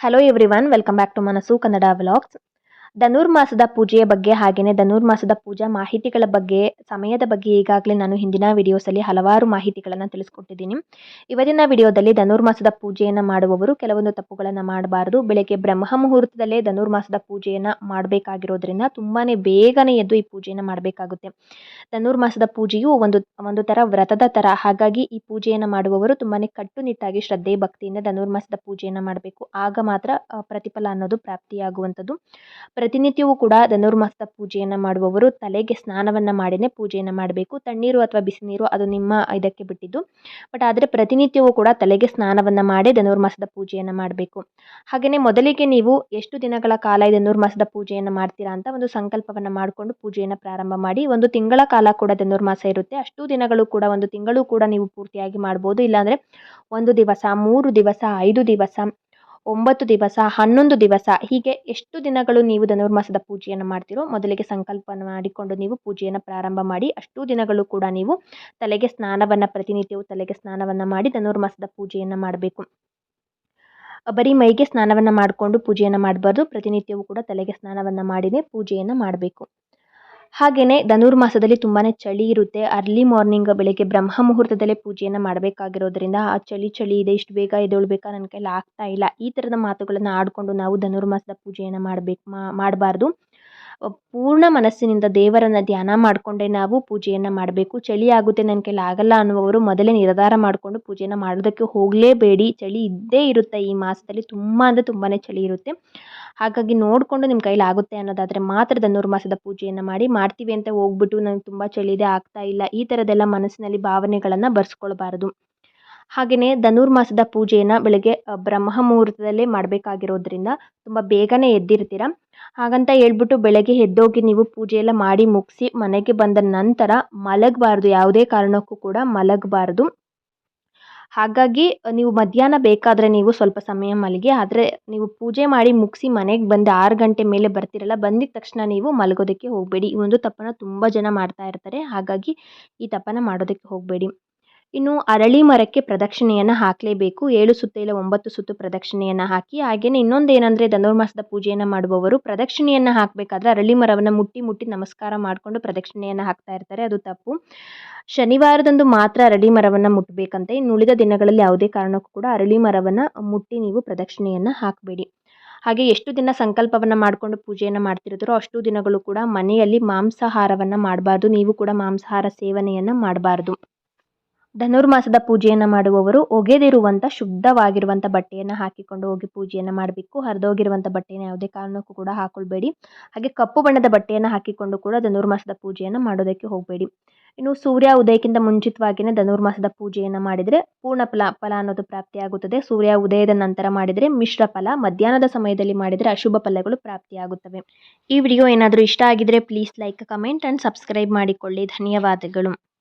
hello everyone welcome back to Manassu Kannada vlogs ಧನುರ್ಮಾಸದ ಪೂಜೆಯ ಬಗ್ಗೆ ಹಾಗೆಯೇ ಧನುರ್ಮಾಸದ ಪೂಜಾ ಮಾಹಿತಿಗಳ ಬಗ್ಗೆ, ಸಮಯದ ಬಗ್ಗೆ ಈಗಾಗಲೇ ನಾನು ಹಿಂದಿನ ವಿಡಿಯೋಸಲ್ಲಿ ಹಲವಾರು ಮಾಹಿತಿಗಳನ್ನು ತಿಳಿಸ್ಕೊಟ್ಟಿದ್ದೀನಿ. ಇವತ್ತಿನ ವಿಡಿಯೋದಲ್ಲಿ ಧನುರ್ಮಾಸದ ಪೂಜೆಯನ್ನು ಮಾಡುವವರು ಕೆಲವೊಂದು ತಪ್ಪುಗಳನ್ನು ಮಾಡಬಾರದು. ಬೆಳಗ್ಗೆ ಬ್ರಹ್ಮ ಮುಹೂರ್ತದಲ್ಲೇ ಧನುರ್ಮಾಸದ ಪೂಜೆಯನ್ನು ಮಾಡಬೇಕಾಗಿರೋದ್ರಿಂದ ತುಂಬಾ ಬೇಗನೆ ಎದ್ದು ಈ ಪೂಜೆಯನ್ನು ಮಾಡಬೇಕಾಗುತ್ತೆ. ಧನುರ್ಮಾಸದ ಪೂಜೆಯು ಒಂದು ಒಂದು ಥರ ವ್ರತದ ಥರ ಹಾಗಾಗಿ ಈ ಪೂಜೆಯನ್ನು ಮಾಡುವವರು ತುಂಬಾ ಕಟ್ಟುನಿಟ್ಟಾಗಿ ಶ್ರದ್ಧೆ, ಭಕ್ತಿಯಿಂದ ಧನುರ್ಮಾಸದ ಪೂಜೆಯನ್ನು ಮಾಡಬೇಕು. ಆಗ ಮಾತ್ರ ಪ್ರತಿಫಲ ಅನ್ನೋದು ಪ್ರಾಪ್ತಿಯಾಗುವಂಥದ್ದು. ಪ್ರತಿನಿತ್ಯವೂ ಕೂಡ ಧನುರ್ಮಾಸದ ಪೂಜೆಯನ್ನು ಮಾಡುವವರು ತಲೆಗೆ ಸ್ನಾನವನ್ನು ಮಾಡಿನೇ ಪೂಜೆಯನ್ನು ಮಾಡಬೇಕು. ತಣ್ಣೀರು ಅಥವಾ ಬಿಸಿ ನೀರು ಅದು ನಿಮ್ಮ ಇದಕ್ಕೆ ಬಿಟ್ಟಿದ್ದು. ಬಟ್ ಆದರೆ ಪ್ರತಿನಿತ್ಯವೂ ಕೂಡ ತಲೆಗೆ ಸ್ನಾನವನ್ನು ಮಾಡಿ ಧನುರ್ಮಾಸದ ಪೂಜೆಯನ್ನು ಮಾಡಬೇಕು. ಹಾಗೆಯೇ ಮೊದಲಿಗೆ ನೀವು ಎಷ್ಟು ದಿನಗಳ ಕಾಲ ಈ ಧನುರ್ಮಾಸದ ಪೂಜೆಯನ್ನು ಮಾಡ್ತೀರಾ ಅಂತ ಒಂದು ಸಂಕಲ್ಪವನ್ನು ಮಾಡಿಕೊಂಡು ಪೂಜೆಯನ್ನು ಪ್ರಾರಂಭ ಮಾಡಿ, ಒಂದು ತಿಂಗಳ ಕಾಲ ಕೂಡ ಧನುರ್ಮಾಸ ಇರುತ್ತೆ. ಅಷ್ಟು ದಿನಗಳು ಕೂಡ ಒಂದು ತಿಂಗಳು ಕೂಡ ನೀವು ಪೂರ್ತಿಯಾಗಿ ಮಾಡ್ಬೋದು. ಇಲ್ಲಾಂದರೆ ಒಂದು ದಿವಸ, ಮೂರು ದಿವಸ, ಐದು ದಿವಸ ಒಂಬತ್ತು ದಿವಸ, ಹನ್ನೊಂದು ದಿವಸ, ಹೀಗೆ ಎಷ್ಟು ದಿನಗಳು ನೀವು ಧನುರ್ಮಾಸದ ಪೂಜೆಯನ್ನು ಮಾಡ್ತೀರೋ, ಮೊದಲಿಗೆ ಸಂಕಲ್ಪನ ಮಾಡಿಕೊಂಡು ನೀವು ಪೂಜೆಯನ್ನು ಪ್ರಾರಂಭ ಮಾಡಿ, ಅಷ್ಟು ದಿನಗಳು ಕೂಡ ನೀವು ತಲೆಗೆ ಸ್ನಾನವನ್ನು, ಪ್ರತಿನಿತ್ಯವೂ ತಲೆಗೆ ಸ್ನಾನವನ್ನು ಮಾಡಿ ಧನುರ್ಮಾಸದ ಪೂಜೆಯನ್ನು ಮಾಡಬೇಕು. ಬರೀ ಮೈಗೆ ಸ್ನಾನವನ್ನು ಮಾಡಿಕೊಂಡು ಪೂಜೆಯನ್ನು ಮಾಡಬಾರ್ದು, ಪ್ರತಿನಿತ್ಯವೂ ಕೂಡ ತಲೆಗೆ ಸ್ನಾನವನ್ನು ಮಾಡಿನೇ ಪೂಜೆಯನ್ನು ಮಾಡಬೇಕು. ಹಾಗೆಯೇ ಧನುರ್ಮಾಸದಲ್ಲಿ ತುಂಬಾ ಚಳಿ ಇರುತ್ತೆ. ಅರ್ಲಿ ಮಾರ್ನಿಂಗ್ ಬೆಳಗ್ಗೆ ಬ್ರಹ್ಮ ಮುಹೂರ್ತದಲ್ಲೇ ಪೂಜೆಯನ್ನು ಮಾಡಬೇಕಾಗಿರೋದ್ರಿಂದ ಆ ಚಳಿ ಚಳಿ ಇದೆ, ಇಷ್ಟು ಬೇಗ ಎದ್ದೇಳ್ಬೇಕಾ ನನ್ನ ಕೈಲಿ ಆಗ್ತಾ ಇಲ್ಲ. ಈ ಥರದ ಮಾತುಗಳನ್ನು ಆಡಿಕೊಂಡು ನಾವು ಧನುರ್ಮಾಸದ ಪೂಜೆಯನ್ನು ಮಾಡಬೇಕು ಮಾಡಬಾರ್ದು. ಪೂರ್ಣ ಮನಸ್ಸಿನಿಂದ ದೇವರನ್ನು ಧ್ಯಾನ ಮಾಡಿಕೊಂಡೇ ನಾವು ಪೂಜೆಯನ್ನು ಮಾಡಬೇಕು. ಚಳಿ ಆಗುತ್ತೆ, ನನ್ನ ಕೈಲಿ ಆಗಲ್ಲ ಅನ್ನುವವರು ಮೊದಲೇ ನಿರ್ಧಾರ ಮಾಡಿಕೊಂಡು ಪೂಜೆಯನ್ನ ಮಾಡೋದಕ್ಕೆ ಹೋಗಲೇಬೇಡಿ. ಚಳಿ ಇದ್ದೇ ಇರುತ್ತೆ ಈ ಮಾಸದಲ್ಲಿ. ತುಂಬ ಅಂದರೆ ತುಂಬಾ ಚಳಿ ಇರುತ್ತೆ. ಹಾಗಾಗಿ ನೋಡಿಕೊಂಡು ನಿಮ್ಮ ಕೈಲಿ ಆಗುತ್ತೆ ಅನ್ನೋದಾದರೆ ಮಾತ್ರ ಧನುರ್ಮಾಸದ ಪೂಜೆಯನ್ನು ಮಾಡಿ, ಮಾಡ್ತೀವಿ ಅಂತ ಹೋಗ್ಬಿಟ್ಟು ನಂಗೆ ತುಂಬ ಚಳಿ ಇದೆ, ಆಗ್ತಾ ಇಲ್ಲ. ಈ ಥರದ್ದೆಲ್ಲ ಮನಸ್ಸಿನಲ್ಲಿ ಭಾವನೆಗಳನ್ನು ಬರ್ಸ್ಕೊಳ್ಬಾರ್ದು. ಹಾಗೆಯೇ ಧನುರ್ಮಾಸದ ಪೂಜೆಯನ್ನು ಬೆಳಗ್ಗೆ ಬ್ರಹ್ಮ ಮುಹೂರ್ತದಲ್ಲೇ ಮಾಡಬೇಕಾಗಿರೋದ್ರಿಂದ ತುಂಬ ಬೇಗನೆ ಎದ್ದಿರ್ತೀರ. ಹಾಗಂತ ಹೇಳ್ಬಿಟ್ಟು ಬೆಳಗ್ಗೆ ಎದ್ದೋಗಿ ನೀವು ಪೂಜೆ ಎಲ್ಲ ಮಾಡಿ ಮುಗಿಸಿ ಮನೆಗೆ ಬಂದ ನಂತರ ಮಲಗಬಾರ್ದು, ಯಾವುದೇ ಕಾರಣಕ್ಕೂ ಕೂಡ ಮಲಗಬಾರ್ದು. ಹಾಗಾಗಿ ನೀವು ಮಧ್ಯಾಹ್ನ ಬೇಕಾದರೆ ನೀವು ಸ್ವಲ್ಪ ಸಮಯ ಮಲಗಿ, ಆದರೆ ನೀವು ಪೂಜೆ ಮಾಡಿ ಮುಗಿಸಿ ಮನೆಗೆ ಬಂದು ಆರು ಗಂಟೆ ಮೇಲೆ ಬರ್ತೀರಲ್ಲ, ಬಂದಿದ ತಕ್ಷಣ ನೀವು ಮಲಗೋದಕ್ಕೆ ಹೋಗಬೇಡಿ. ಈ ಒಂದು ತಪ್ಪನ್ನು ತುಂಬ ಜನ ಮಾಡ್ತಾ ಇರ್ತಾರೆ, ಹಾಗಾಗಿ ಈ ತಪ್ಪನ್ನು ಮಾಡೋದಕ್ಕೆ ಹೋಗಬೇಡಿ. ಇನ್ನು ಅರಳಿ ಮರಕ್ಕೆ ಪ್ರದಕ್ಷಿಣೆಯನ್ನು ಹಾಕಲೇಬೇಕು. ಏಳು ಸುತ್ತು ಇಲ್ಲ ಒಂಬತ್ತು ಸುತ್ತು ಪ್ರದಕ್ಷಿಣೆಯನ್ನು ಹಾಕಿ ಹಾಗೆಯೇ ಇನ್ನೊಂದು ಏನಂದರೆ ಧನುರ್ಮಾಸದ ಪೂಜೆಯನ್ನು ಮಾಡುವವರು ಪ್ರದಕ್ಷಿಣೆಯನ್ನು ಹಾಕಬೇಕಾದ್ರೆ ಅರಳಿ ಮರವನ್ನು ಮುಟ್ಟಿ ಮುಟ್ಟಿ ನಮಸ್ಕಾರ ಮಾಡಿಕೊಂಡು ಪ್ರದಕ್ಷಿಣೆಯನ್ನು ಹಾಕ್ತಾ ಇರ್ತಾರೆ, ಅದು ತಪ್ಪು. ಶನಿವಾರದಂದು ಮಾತ್ರ ಅರಳಿ ಮರವನ್ನು ಮುಟ್ಟಬೇಕಂತೆ ಇನ್ನು ಉಳಿದ ದಿನಗಳಲ್ಲಿ ಯಾವುದೇ ಕಾರಣಕ್ಕೂ ಕೂಡ ಅರಳಿ ಮರವನ್ನು ಮುಟ್ಟಿ ನೀವು ಪ್ರದಕ್ಷಿಣೆಯನ್ನು ಹಾಕಬೇಡಿ. ಹಾಗೆ ಎಷ್ಟು ದಿನ ಸಂಕಲ್ಪವನ್ನು ಮಾಡಿಕೊಂಡು ಪೂಜೆಯನ್ನು ಮಾಡ್ತಿರೋದ್ರೋ ಅಷ್ಟು ದಿನಗಳು ಕೂಡ ಮನೆಯಲ್ಲಿ ಮಾಂಸಾಹಾರವನ್ನು ಮಾಡಬಾರ್ದು. ನೀವು ಕೂಡ ಮಾಂಸಾಹಾರ ಸೇವನೆಯನ್ನು ಮಾಡಬಾರ್ದು. ಧನುರ್ಮಾಸದ ಪೂಜೆಯನ್ನು ಮಾಡುವವರು ಒಗೆದಿರುವಂಥ ಶುದ್ಧವಾಗಿರುವಂಥ ಬಟ್ಟೆಯನ್ನು ಹಾಕಿಕೊಂಡು ಹೋಗಿ ಪೂಜೆಯನ್ನು ಮಾಡಬೇಕು. ಹರಿದೋಗಿರುವಂಥ ಬಟ್ಟೆಯನ್ನು ಯಾವುದೇ ಕಾರಣಕ್ಕೂ ಕೂಡ ಹಾಕೊಳ್ಬೇಡಿ. ಹಾಗೆ ಕಪ್ಪು ಬಣ್ಣದ ಬಟ್ಟೆಯನ್ನು ಹಾಕಿಕೊಂಡು ಕೂಡ ಧನುರ್ಮಾಸದ ಪೂಜೆಯನ್ನು ಮಾಡೋದಕ್ಕೆ ಹೋಗಬೇಡಿ. ಇನ್ನು ಸೂರ್ಯ ಉದಯಕ್ಕಿಂತ ಮುಂಚಿತವಾಗಿಯೇ ಧನುರ್ಮಾಸದ ಪೂಜೆಯನ್ನು ಮಾಡಿದರೆ ಪೂರ್ಣ ಫಲ ಫಲ ಅನ್ನೋದು ಪ್ರಾಪ್ತಿಯಾಗುತ್ತದೆ. ಸೂರ್ಯ ಉದಯದ ನಂತರ ಮಾಡಿದರೆ ಮಿಶ್ರ ಫಲ, ಮಧ್ಯಾಹ್ನದ ಸಮಯದಲ್ಲಿ ಮಾಡಿದರೆ ಅಶುಭ ಫಲಗಳು ಪ್ರಾಪ್ತಿಯಾಗುತ್ತವೆ. ಈ ವಿಡಿಯೋ ಏನಾದರೂ ಇಷ್ಟ ಆಗಿದರೆ please like comment and subscribe ಮಾಡಿಕೊಳ್ಳಿ. ಧನ್ಯವಾದಗಳು.